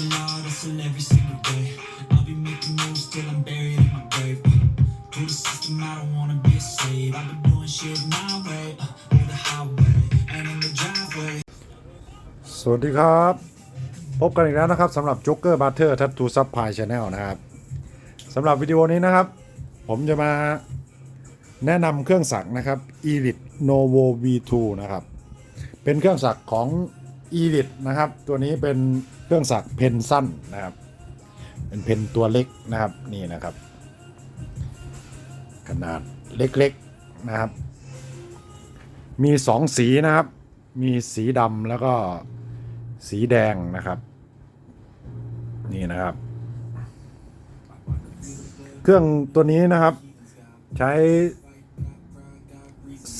hustle hard, hustle every single day. I'll be making moves till I'm buried in my grave. Through the system, I don't wanna be a slave. I've been doing shit my way, uh, over the highway and in the driveway. สวัสดีครับ พบกันอีกแล้วนะครับสำหรับ Joker Butter Tattoo Supply Channel นะครับสำหรับวิดีโอนี้นะครับ ผมจะมาแนะนำเครื่องสักนะครับ Elite Novo V2 นะครับ เป็นเครื่องสักของ Elite นะครับ ตัวนี้เป็น เครื่องสักเพนสั้นนะครับ เป็นเพนตัวเล็กนะครับนี่นะครับ ขนาดเล็กๆนะครับ มีสองสีนะครับ มีสีดำแล้วก็สีแดงนะครับ นี่นะครับ เครื่องตัวนี้นะครับใช้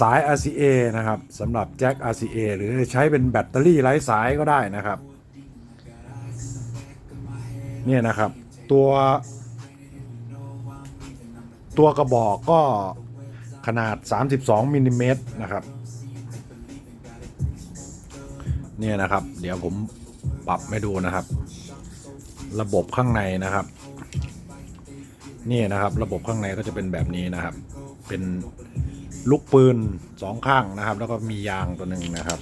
สาย RCA นะครับสำหรับแจ็ค RCA หรือใช้เป็นแบตเตอรี่ไร้สายก็ได้นะครับ เนี่ยนะครับ ตัว ตัวกระบอกก็ขนาด 32มิลลิเมตรนะครับ เนี่ยนะครับ เดี๋ยวผมปรับให้ดูนะครับ ระบบข้างในนะครับ นี่นะครับ ระบบข้างในก็จะเป็นแบบนี้นะครับ เป็นลูกปืนสองข้างนะครับ แล้วก็มียางตัวหนึ่งนะครับ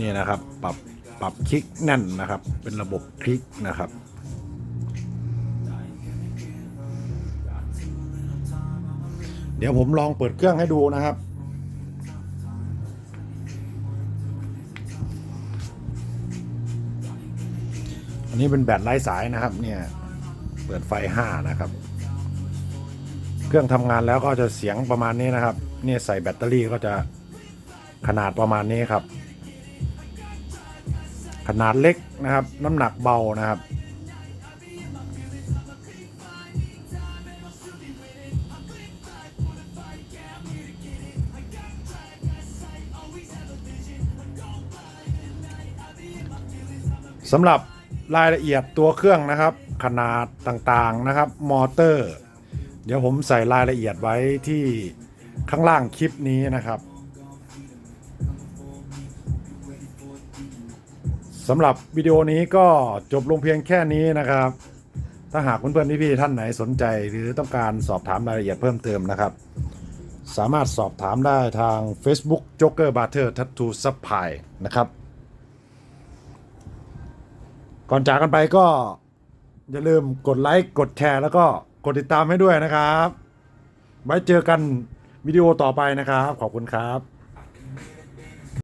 นี่นะครับ ปรับ ปรับคลิกแน่นนะครับ เป็นระบบคลิกนะครับเดี๋ยวผมลองเปิดเครื่องให้ดูนะครับ อันนี้เป็นแบตไร้สายนะครับ เนี่ย เปิดไฟ 5 นะครับ เครื่องทำงานแล้วก็จะเสียงประมาณนี้นะครับ เนี่ยใส่แบตเตอรี่ก็จะขนาดประมาณนี้ครับ ขนาดเล็กนะครับ น้ำหนักเบานะครับ สำหรับรายละเอียดตัวเครื่องนะครับ ขนาดต่างๆนะครับ มอเตอร์ เดี๋ยวผมใส่รายละเอียดไว้ที่ข้างล่างคลิปนี้นะครับ สำหรับวิดีโอนี้ก็จบลงเพียงแค่นี้นะครับ ถ้าหากเพื่อนๆพี่ๆท่านไหนสนใจหรือต้องการสอบถามรายละเอียดเพิ่มเติมนะครับ สามารถสอบถามได้ทาง Facebook Joker Butter Tattoo Supply นะครับ ก่อนจากกันไปก็ อย่าลืมกดไลค์กดแชร์แล้วก็กดติดตามให้ด้วยนะครับ ไว้เจอกันวิดีโอต่อไปนะครับ ขอบคุณครับ